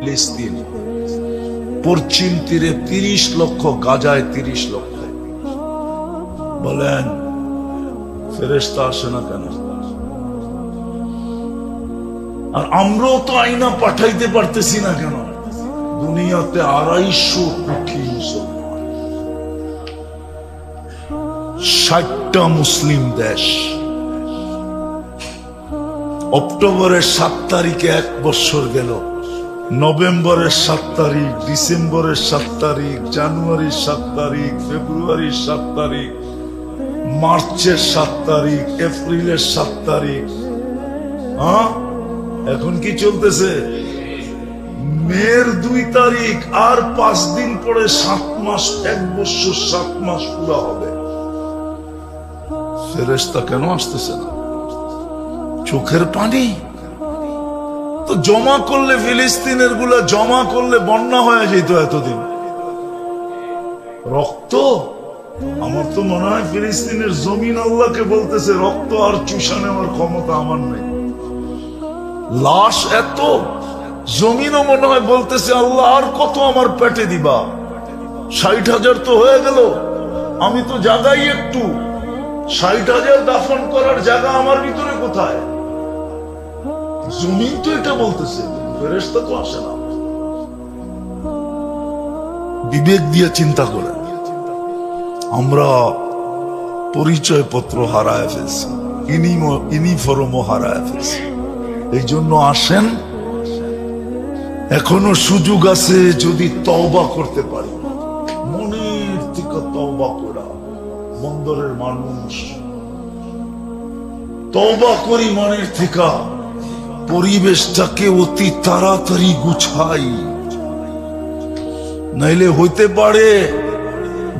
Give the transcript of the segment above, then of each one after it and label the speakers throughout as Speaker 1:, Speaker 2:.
Speaker 1: ফিলিস্তিন পশ্চিম তীরে তিরিশ লক্ষ, গাজায় তিরিশ লক্ষ। বলেন ফেরেস্তা আসে না কেন? আর আমরাও তো আইনা পাঠাইতে পারতেছি না কেন? দুনিয়াতে আড়াইশো কোটি মুসলমান। ষাটটা মুসলিম দেশ। অক্টোবরের সাত তারিখে এক বছর গেল। নভেম্বরের সাত তারিখ, ডিসেম্বরের সাত তারিখ, জানুয়ারির সাত তারিখ, ফেব্রুয়ারির সাত তারিখ, মার্চের সাত তারিখ, এপ্রিলের সাত তারিখ হ্যাঁ? এখন কি চলতেছে? মের দুই তারিখ আর পাঁচ দিন পরে সাত মাস, এক বছর সাত মাস পুরো হবে। ফেরেস্তা কেন আসতেছে না? চোখের পানি? তো জমা করলে ফিলিস্তিনেরগুলা জমা করলে বন্যা হয়ে যেত এতদিন। রক্ত? আমার তো মনে হয় ফিলিস্তিনের জমিন আল্লাহকে বলতেছে, রক্ত আর চুষা নেওয়ার ক্ষমতা আমার নেই। লাশ এত? জমিনও মনে হয় বলতেছে, আল্লাহ, আর কত আমার পেটে দিবা? ষাট হাজার তো হয়ে গেল। আমি তো জাগাই একটু। ষাট হাজার দাফন করার জায়গা আমার ভিতরে কোথায়? জমিন তো এটা বলতেছে ফেরেস্তা তো আসে না। বিবেক দিয়ে চিন্তা করে। আমরা পরিচয় পত্র হারায় ফেলছি ইউনিফর্মও হারায় ফেলছি। এই জন্য আসেন। এখনও সুযোগ আছে যদি তওবা করতে পারি। মনের থেকে তওবা করা, বন্দরের মানুষ। তওবা করি মনের থেকে। পরিবেশটাকে অতি তাড়াতাড়ি গুছাই। নাইলে হইতে পারে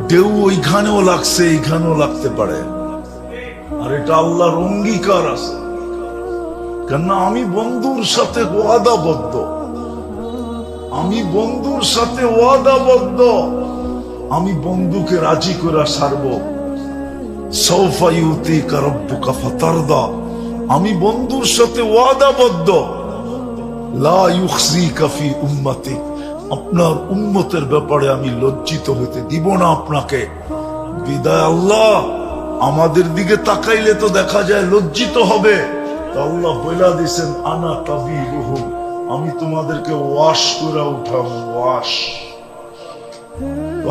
Speaker 1: ঢেউ ওইখানেও লাগছে, এইখানেও লাগতে পারে। আর এটা আল্লাহর অঙ্গীকার আছে। কেননা আমি বন্ধুর সাথে ওয়াদাবদ্ধ। আমি বন্ধুর সাথে ওয়াদাবদ্ধ। আমি বন্ধুকে রাজি করে সারব সৌফাইউতি কারব্বুকা ফাতারদা। আমি বন্ধুর সাথে ওয়াদাবদ্ধ। লা ইউখজিকা ফি উম্মতিক আপনার উম্মতের ব্যাপারে আমি লজ্জিত হইতে দিব না আপনাকে। বিদায় আল্লাহ। আমাদের দিকে তাকাইলে তো দেখা যায় লজ্জিত হবে। আল্লাহ বইলা দিছেন, আনা তাবি আমি তোমাদেরকে ওয়াশ করে উঠাম, ওয়াশ।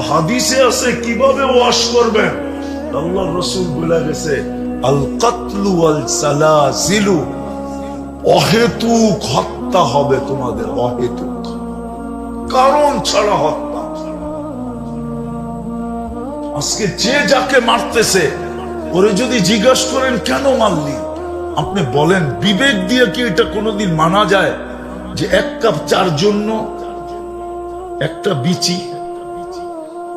Speaker 1: হাদিসে আছে, কীভাবে ওয়াশ করবেন? আল্লাহ রসুল বলে গেছে অহেতুক হত্যা হবে তোমাদের, অহেতুক। কারণ ছাড়া হত্যা। আজকে যে যাকে মারতেছে, ওরে যদি জিজ্ঞাসা করেন, কেন মারলি? আপনি বলেন, বিবেক দিয়ে কি এটা কোনোদিন মানা যায় যে এক কাপ চার জন্য একটা বিচি?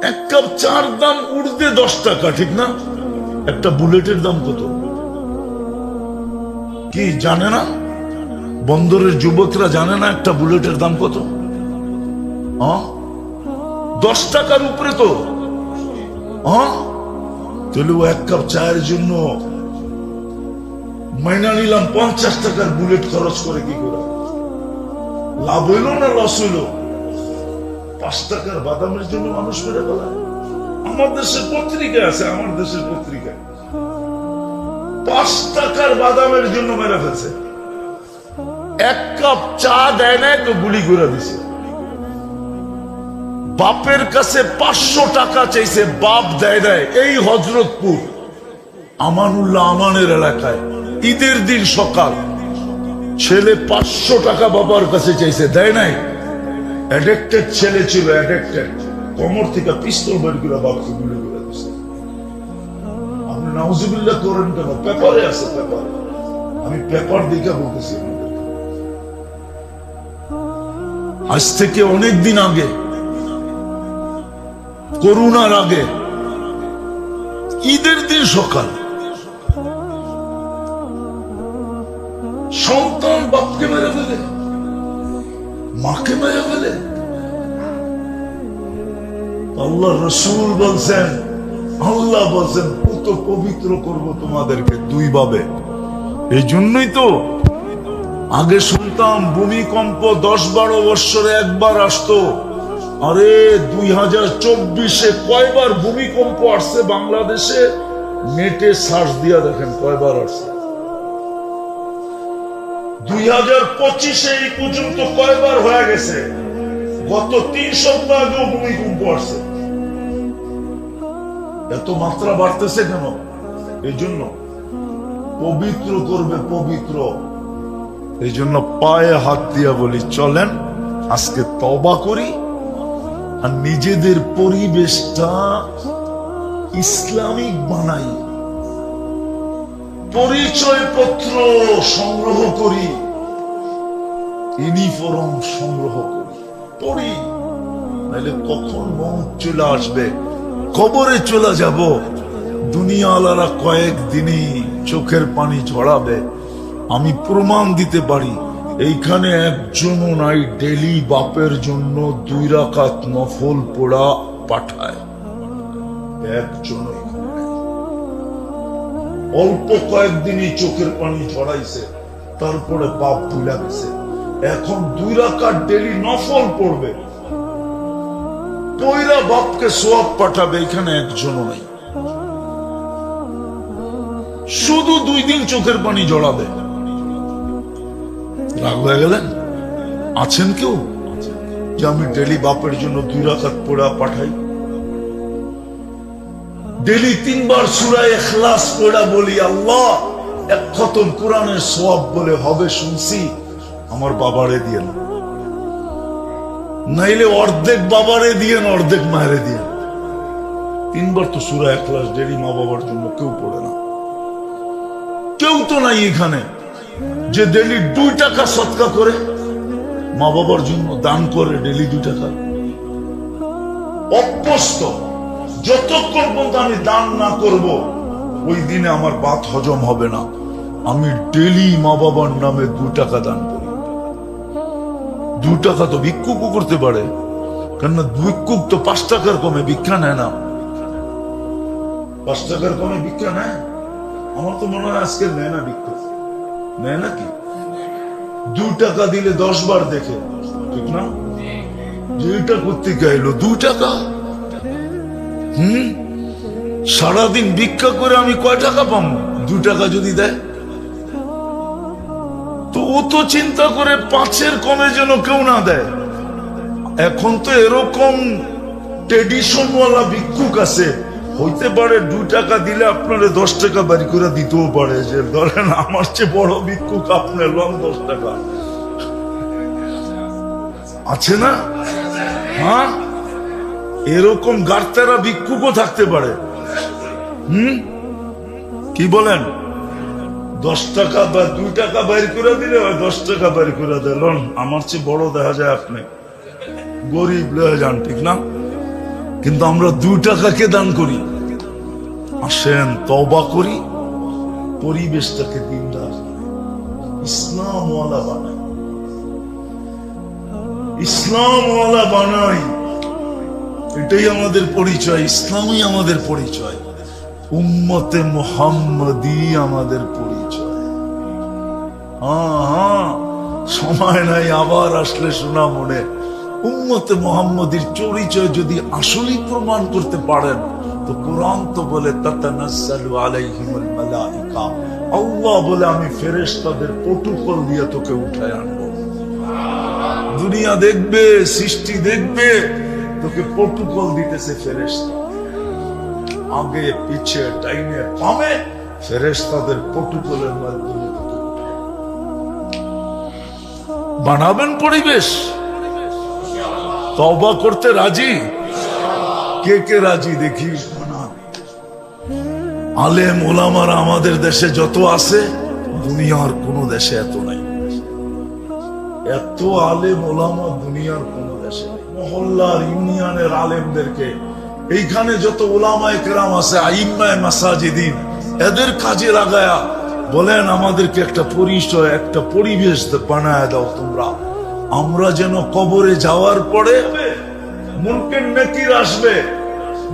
Speaker 1: এক কাপ চার দাম উঠতে দশ টাকা, ঠিক না? একটা বুলেটের দাম কত? কি জানে না? বন্দরের যুবকরা জানে না একটা বুলেটের দাম কত? হ্যাঁ? দশ টাকার উপরে তো। হ্যাঁ? তাহলে এক কাপ চায়ের জন্য মাইনা নিলাম পঞ্চাশ টাকার বুলেট খরচ করে কি করে? লাভ হইল না লস হইল? পাঁচ টাকার বাদামের জন্য মানুষ মেরে ফেলায় আমার দেশের পত্রিকায় আছে, আমার দেশের পত্রিকায় পাঁচ টাকার বাদামের জন্য মেরে ফেলছে। এক কাপ চা দেয় না তো গুলি করে দিছে। বাপের কাছে পাঁচশো টাকা চাইছে, বাপ দেয় দেয় এই হজরতপুর, আমানুল্লাহ আমানের এলাকায়, ঈদের দিন সকাল, ছেলে পাঁচশো টাকা বাবার কাছে চাইছে, দেয় নাই। অ্যাডেক্টেড ছেলে ছিল অ্যাডেক্টেড কোমর থেকে পিস্তল বের করে বাপকে গুলি করে দিচ্ছে আপনি নাউজিবিল্লাহ করেন কেন? পেপারে আছে, পেপারে। আমি পেপার দিকে বলতেছি আজ থেকে অনেক দিন আগে করুণার আগে, ঈদের দিন সকাল, সন্তান বাপকে মেরে ফেলে, মাকে মেরে আল্লাহ রসুল বলছেন, আল্লাহ বলছেন পুত পবিত্র করব তোমাদেরকে দুই ভাবে এই জন্যই তো আগে শুনতাম ভূমিকম্প দশ বারো বৎসরে একবার আসতো। আরে, দুই হাজার চব্বিশে কয়বার ভূমিকম্প আসছে বাংলাদেশে? নেটে সার্চ দিয়া দেখেন কয়বার আসছে। দুই হাজার পঁচিশে এই পর্যন্ত কয়বার হয়ে গেছে? গত তিন সপ্তাহ আগেও ভূমিকম্প আসছে। এত মাত্রা বাড়তেছে কেন? এই জন্য পবিত্র করবে পবিত্র। এই জন্য পায়ে হাত দিয়া বলি, চলেন, আজকে তবা করি আর নিজেদের পরিবেশটা ইসলামিক বানাই। পরিচয় পত্র সংগ্রহ করি, ইউনিফর্ম সংগ্রহ করি, পড়ি নাহলে কখন মত চলে আসবে? কবরে চলে যাব। দুনিয়াওয়ালারা কয়েকদিনই চোখের পানি ঝরাবে। আমি প্রমাণ দিতে পারি, এইখানে একজনও নাই ডেলি বাপের জন্য দুই রাকাত নফল পোড়া পাঠায়। একজন অল্প কয়েকদিনই চোখের পানি ঝরাইছে, তারপরে বাপ গেছে। এখন দুই রাকাত ডেলি নফল পড়বে। পয়রা বাপকে সোয়াব পাঠাবে, এখানে একজনও নেই। শুধু দুই দিন চোখের পানি জড়াবে। রাগ হয়ে গেলেন? আছেন কেউ? যে আমি ডেলি বাপের জন্য দুই রাখাত পোড়া পাঠাই। ডেলি তিনবার সুরায় এখলাস পোড়া বলি, আল্লাহ, এক খতম কোরআনের সোয়াব বলে হবে শুনছি, আমার বাবারে দিয়ে না নাইলে অর্ধেক বাবারে দিয়ে অর্ধেক মায়েরে দিয়ে। তিনবার তো সুরা এক ক্লাস ডেলি মা বাবার জন্য কেউ পড়ে না। কেউ তো নাই এখানে। যে ডেলি দুই টাকা সৎকা করে, মা বাবার জন্য দান করে ডেলি দুই টাকা। অভ্যস্ত যতক্ষণ পর্যন্ত আমি দান না করব, ওই দিনে আমার বাত হজম হবে না। আমি ডেলি মা বাবার নামে দু টাকা দান করি দু টাকা তো ভিক্ষুকও করতে পারে। কেননা ভিক্ষুক তো পাঁচ টাকার কমে ভিক্ষা নেয় না। পাঁচ টাকার কমে ভিক্ষা নেয়? আমার তো মনে হয় আজকে নেয় না ভিক্ষা। নেয় নাকি দু টাকা দিলে দশ বার দেখে। ঠিক না? যে এটা করতে গেল দু টাকা? হুম? সারাদিন ভিক্ষা করে আমি কয় টাকা পাবো দু টাকা যদি দেয়? তো ও চিন্তা করে পাঁচের কমে যেন কেউ না দেয়। এখন তো এরকম ট্রেডিশনওয়ালা ভিক্ষুক আছে। হইতে পারে দু টাকা দিলে আপনারে দশ টাকা বাড়ি করে দিতেও পারে যে, ধরেন আমার চেয়ে বড় ভিক্ষুক আপনার লন দশ টাকা। আছে না? হ্যাঁ এরকম গার্তারা ভিক্ষুকও থাকতে পারে। হুম? কি বলেন? দশ টাকা বা দুই টাকা বাইর করে দিলে দশ টাকা বাইর করে দিলেন আমার চেয়ে বড় দেখা যায় আপনি। গরিব লয়ে যান, ঠিক না? কিন্তু আমরা দুই টাকাকে দান করি। আসেন তবা করি। পরিবেশটাকে দিনদার। ইসলামওয়ালা বানাই। ইসলামওয়ালা বানাই। এটাই আমাদের পরিচয়, ইসলামই আমাদের পরিচয়। উম্মতে মোহাম্মদী আমাদের পরিচয়। হ্যাঁ হ্যাঁ সময় নাই আবার আসলে শোনা মনে। উম্মতে মোহাম্মদীর পরিচয় যদি আসলেই প্রমাণ করতে পারেন, তো কোরআন তো বলে বলে, আমি ফেরেশতাদের প্রটোকল দিয়ে তোকে উঠায় আনব। দুনিয়া দেখবে, সৃষ্টি দেখবে, তোকে প্রটোকল দিতেছে ফেরেশতা। আগে পিছে ডাইনে বামে ফেরেশতাদের প্রটোকলের মাধ্যমে। বানাবেন পরিবেশ তবা করতে রাজি কে কে রাজি দেখি বানান। আলেম ওলামারা আমাদের দেশে যত আছে, দুনিয়ার কোন দেশে এত নাই এত আলেম ওলামা দুনিয়ার কোন দেশে। মহল্লার ইউনিয়নের আলেমদেরকে এইখানে যত ওলামায় কেরাম আছে, আইম্মায় মাসাজিদিন, এদের কাজে লাগায়া বলেন, আমাদেরকে একটা পরিচয়, একটা পরিবেশ বানায় দাও তোমরা। আমরা যেন কবরে যাওয়ার পরে মুনকের নাকির আসবে।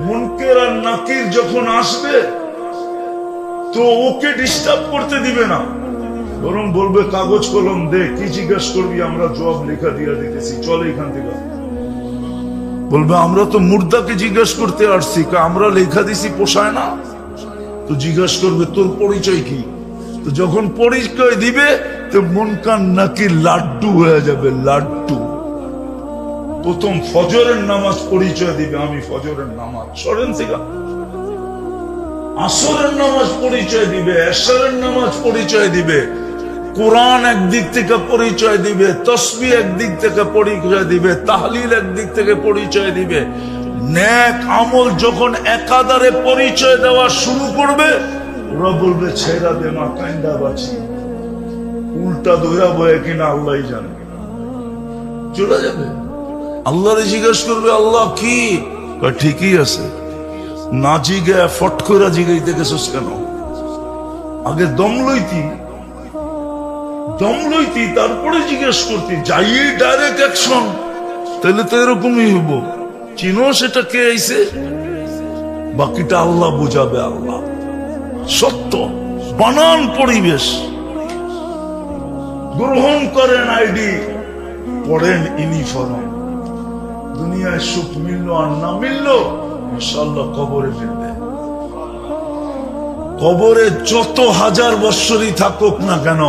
Speaker 1: মুনকের আর নাকির যখন আসবে, তো ওকে ডিস্টার্ব করতে দিবে না। বরং বলবে, কাগজ কলম দে, কি জিজ্ঞেস করবি? আমরা জবাব লেখা দিয়া দিতেছি। চল এখান থেকে। বলবে, আমরা তো মুর্দাকে জিজ্ঞেস করতে আসছি আমরা লেখা দিছি পোষায় না? তো জিজ্ঞেস করবে, তোর পরিচয় কি? তো যখন পরিচয় দিবে, তো মন কান নাকি লাড্ডু হয়ে যাবে, লাড্ডু। প্রথম ফজরের নামাজ পরিচয় দিবে, আমি ফজরের নামাজ। সরেন থেকে আসরের নামাজ পরিচয় দিবে, এশরের নামাজ পরিচয় দিবে। কোরআন একদিক থেকে পরিচয় দিবে, তসবি একদিক থেকে পরিচয় দিবে, তাহলিল একদিক থেকে পরিচয় দিবে। ন্যাক আমল যখন একাধারে পরিচয় দেওয়া শুরু করবে, ওরা বলবে, ছেড়া দে মা কান্দা বাঁচি। উল্টা দইরা বয়ে কিনা আল্লাহ জানে। চলে যাবে। আল্লাহরে জিজ্ঞেস করবে, আল্লাহ কি? ঠিকই আছে। না জিগে ফট করে জিগাইতে গেছিস কেন? আগে দম লইতি। দম লইতি তারপরে জিজ্ঞেস করতি, যাইয়ে ডাইরেক্ট অ্যাকশন তাহলে তো এরকমই হইব। চিনো সেটা কে আইছে? বাকিটা আল্লাহ বুঝাবে, আল্লাহ। সত্য, বানান পরিবেশ। গ্রহণ করেন আইডি, পড়েন ইউনিফর্ম দুনিয়ায় সুখ মিললো আর না মিললো ইনশাল্লাহ কবরে ফিরবে। কবরে যত হাজার বৎসরই থাকুক না কেন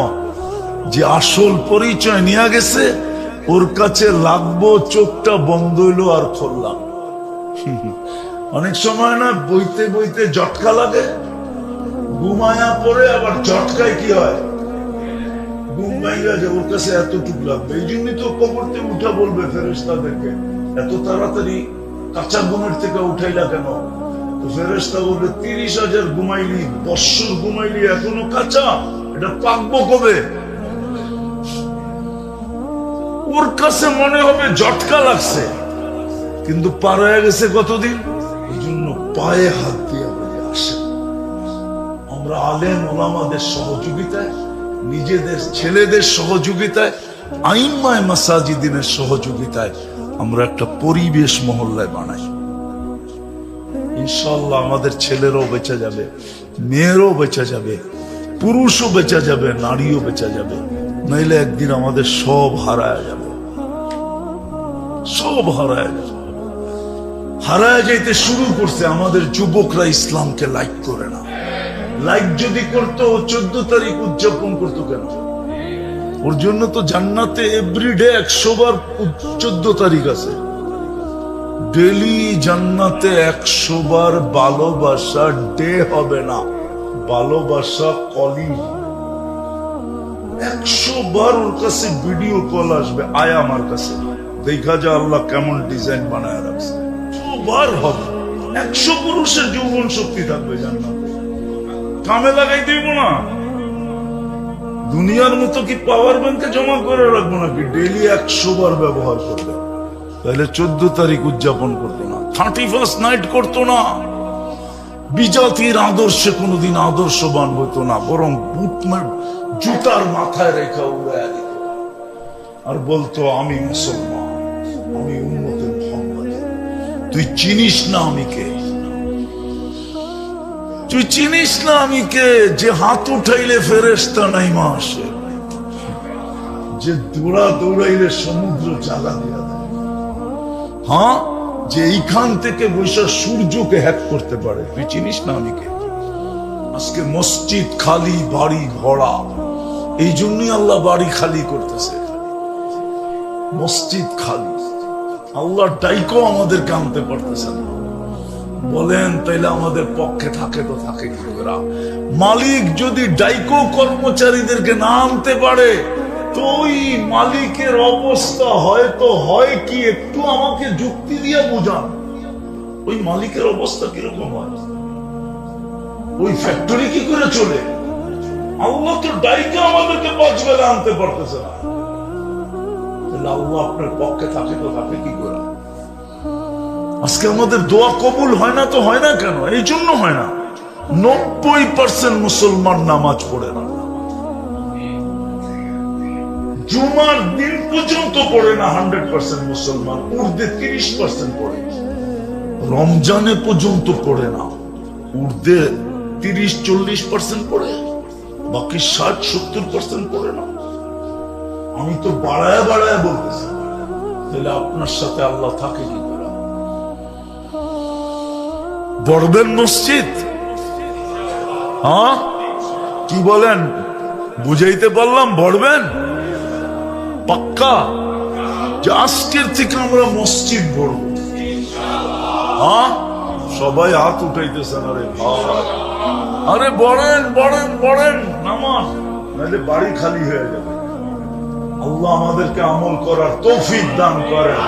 Speaker 1: যে আসল পরিচয় নিয়ে গেছে, ওর কাছে লাগবো চোখটা বন্ধ হইল আর খুললাম অনেক সময় না বইতে বইতে জটকা লাগে, ঘুমায়া পরে আবার জটকায় কি হয়? ওর কাছে এই জন্যই তো উঠা বলবে এত তাড়াতাড়ি কাঁচা থেকে উঠাইলা কেন? বলবে, তিরিশ হাজার ঘুমাইলি ঘুমাইলি এখনও কাঁচা, এটা পাকবো কবে? ওর কাছে মনে হবে জটকা লাগছে। কিন্তু পার গেছে কতদিন? এই জন্য পায়ে হাত দিয়ে আসে আমরা আলেম ওলামাদের সহযোগিতায়, নিজেদের, ছেলেদের সহযোগিতায় আইনমায় মাসাজিদিনের সহযোগিতায় আমরা একটা পরিবেশ মহল্লায় বানাই। ইনশাল্লাহ আমাদের ছেলেরও বেঁচে যাবে, মেয়েরও বেঁচে যাবে, পুরুষও বেঁচে যাবে, নারীও বেঁচে যাবে। নইলে একদিন আমাদের সব হারায় যাবে। সব হারায় যাবে। হারায় যাইতে শুরু করছে আমাদের যুবকরা ইসলামকে লাইক করে না। লাইক যদি করতো, চোদ্দ তারিখ উদযাপন করতো কেন? ওর জন্য তো জান্নাতে এভরিডে একশো বার চোদ্দ তারিখ আছে। ডেলি জান্নাতে একশো বার ভালোবাসা ডে হবে না। ভালোবাসা কলি বার ওর কাছে ভিডিও কল আসবে, আয় আমার কাছে। দেখা যা আল্লাহ কেমন ডিজাইন বানায় রাখছে। হবে। একশো পুরুষের যৌবন শক্তি থাকবে কামে লাগাই দিব না। দুনিয়ার মতো কি পাওয়ার ব্যাংকে জমা করে রাখব নাকি? ডেলি একশো বার ব্যবহার করবে। তাহলে চোদ্দ তারিখ উদযাপন করতো না। থার্টি ফার্স্ট নাইট করতো না। বিজাতির আদর্শে কোনোদিন আদর্শবান হতো না, বরং জুতার মাথায় রেখা দিত। আর বলতো, আমি মুসলমান, আমি উন্মতের মোহাম্মদ তুই চিনিস না আমি কে? তুই চিনিস না আমি কে যে হাত উঠাইলে ফেরেস্তা নাই মা আসে? যে দৌড়া দৌড়াইলে সমুদ্র জ্বালা দিয়া দেয়? হ্যাঁ? যে এইখান থেকে বৈশা সূর্যকে হ্যাক করতে পারে। তুই চিনিস না আমি কে আজকে মসজিদ খালি বাড়ি ভরা। এই জন্যই আল্লাহ বাড়ি খালি করতেছে। মসজিদ খালি। আল্লাহ ডাইকো আমাদেরকে আনতে পারতেছে না। বলেন তাইলে আমাদের পক্ষে থাকে তো থাকে কি মালিক যদি ডাইকো কর্মচারীদেরকে না আনতে পারে ওই মালিকের অবস্থা, হয়তো হয় কি, একটু আমাকে যুক্তি দিয়ে বোঝান। ওই মালিকের অবস্থা কীরকম হয়? ওই ফ্যাক্টরি কি করে চলে? আল্লাহ তো ডাইকে আমাদেরকে পাঁচ বেলা আনতে পারতেছে না। আজকে আমাদের দোয়া হয় না তো হয় না কেন? এই জন্য হয় না। নব্বই পার্সেন্ট মুসলমান নামাজ পড়ে না। জুমার দিন পর্যন্ত পড়ে না হান্ড্রেড পার্সেন্ট মুসলমান উর্দে তিরিশ পার্সেন্ট পড়ে। রমজানে পর্যন্ত পড়ে না উর্দে তিরিশ চল্লিশ পার্সেন্ট পড়ে, বাকি ষাট সত্তর পার্সেন্ট পড়ে না। আমি তো বাড়ায় বাড়ায় বলতেছি, তাহলে আপনার সাথে আল্লাহ থাকে কি করে? বড়বেন মসজিদ? হ্যাঁ? কি বলেন? বুঝাইতে পারলাম, বড়বেন? পাক্কা? যে আজকের থেকে আমরা মসজিদ ভরব হ্যাঁ? সবাই হাত উঠাইতেছেন আরে আরে বড়েন বড়েন বড়েন নামান নাহলে বাড়ি খালি হয়ে যাবে। আল্লাহ আমাদেরকে আমল করার তৌফিক দান করেন।